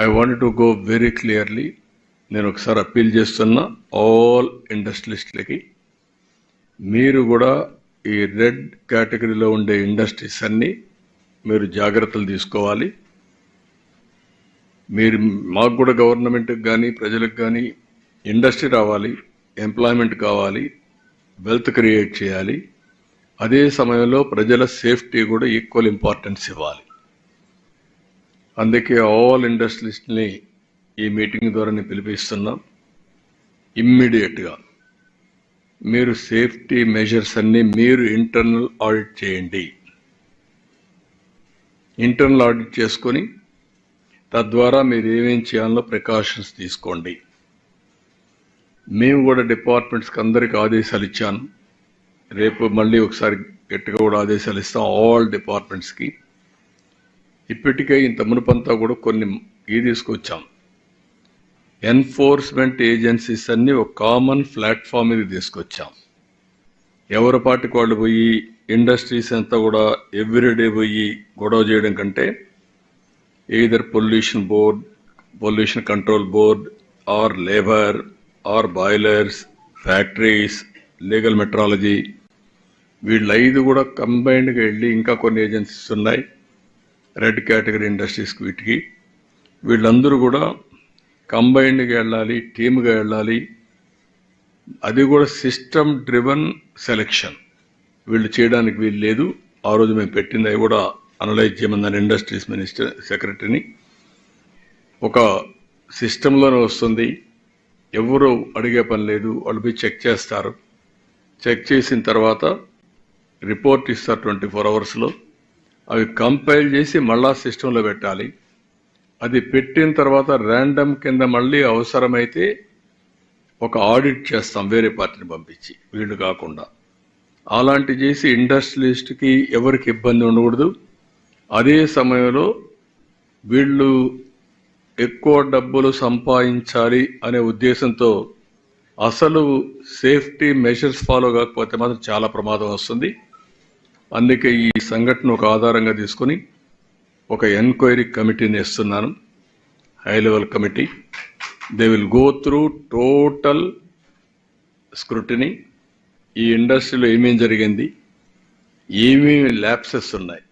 I want to go very clearly నేను ఒకసారి appeal చేస్తున్నా ఆల్ ఇండస్ట్రియలిస్ట్లకి మీరు కూడా ఈ రెడ్ కేటగిరీలో ఉండే ఇండస్ట్రీస్ అన్నీ మీరు జాగ్రత్తలు తీసుకోవాలి. మీరు మాకు కూడా గవర్నమెంట్కి కానీ ప్రజలకు కానీ ఇండస్ట్రీ రావాలి ఎంప్లాయ్మెంట్ కావాలి వెల్త్ క్రియేట్ చేయాలి. అదే సమయంలో ప్రజల సేఫ్టీ కూడా ఈక్వల్ ఇంపార్టెన్స్ ఇవ్వాలి. అందుకే ఆల్ ఇండస్ట్రీస్ని ఈ మీటింగ్ ద్వారా పిలిపిస్తున్నాం. ఇమ్మీడియట్గా మీరు సేఫ్టీ మెజర్స్ అన్నీ మీరు ఇంటర్నల్ ఆడిట్ చేయండి. ఇంటర్నల్ ఆడిట్ చేసుకొని తద్వారా మీరు ఏమేం చేయాలో ప్రికాషన్స్ తీసుకోండి. మేము కూడా డిపార్ట్మెంట్స్కి అందరికి ఆదేశాలు ఇచ్చాను. రేపు మళ్ళీ ఒకసారి గట్టిగా కూడా ఆదేశాలు ఇస్తాం ఆల్ డిపార్ట్మెంట్స్కి. ఇప్పటికే ఇంత మునుపంతా కూడా కొన్ని ఈ తీసుకొచ్చాం. ఎన్ఫోర్స్మెంట్ ఏజెన్సీస్ అన్ని ఒక కామన్ ప్లాట్ఫామ్ మీద తీసుకొచ్చాం. ఎవరి పాటికి వాళ్ళు పోయి ఇండస్ట్రీస్ అంతా కూడా ఎవ్రీడే పోయి గొడవ చేయడం కంటే either pollution board pollution control board or labour or boilers factories legal metrology వీళ్ళ ఐదు కూడా కంబైన్డ్గా వెళ్ళి ఇంకా కొన్ని ఏజెన్సీస్ ఉన్నాయి. రెడ్ కేటగిరీ ఇండస్ట్రీస్కి వీటికి. వీళ్ళందరూ కూడా కంబైన్డ్గా వెళ్ళాలి టీమ్గా వెళ్ళాలి. అది కూడా సిస్టమ్ డ్రివన్ సెలెక్షన్. వీళ్ళు చేయడానికి వీలు లేదు. ఆ రోజు మేము పెట్టింది అవి కూడా అనలైజ్ చేయమన్నాను ఇండస్ట్రీస్ మినిస్టర్ సెక్రటరీని. ఒక సిస్టంలోనే వస్తుంది. ఎవరు అడిగే పని లేదు. వాళ్ళు పోయి చెక్ చేస్తారు. చెక్ చేసిన తర్వాత రిపోర్ట్ ఇస్తారు ట్వంటీ ఫోర్ అవర్స్లో. అవి కంపైల్ చేసి మళ్ళా సిస్టంలో పెట్టాలి. అది పెట్టిన తర్వాత ర్యాండమ్ కింద మళ్ళీ అవసరమైతే ఒక ఆడిట్ చేస్తాం వేరే పార్టీని పంపించి వీళ్ళు కాకుండా. అలాంటి చేసి ఇండస్ట్రియలిస్ట్కి ఎవరికి ఇబ్బంది ఉండకూడదు. అదే సమయంలో వీళ్ళు ఎక్కువ డబ్బులు సంపాదించాలి అనే ఉద్దేశంతో అసలు సేఫ్టీ మెషర్స్ ఫాలో కాకపోతే మాత్రం చాలా ప్రమాదం వస్తుంది. అందుకే ఈ సంఘటన ఒక ఆధారంగా తీసుకొని ఒక ఎంక్వైరీ కమిటీని ఇస్తున్నాను high level committee. They will go through total scrutiny ఈ ఇండస్ట్రీలో ఏమేం జరిగింది? ఏమేమి ల్యాప్సెస్ ఉన్నాయి?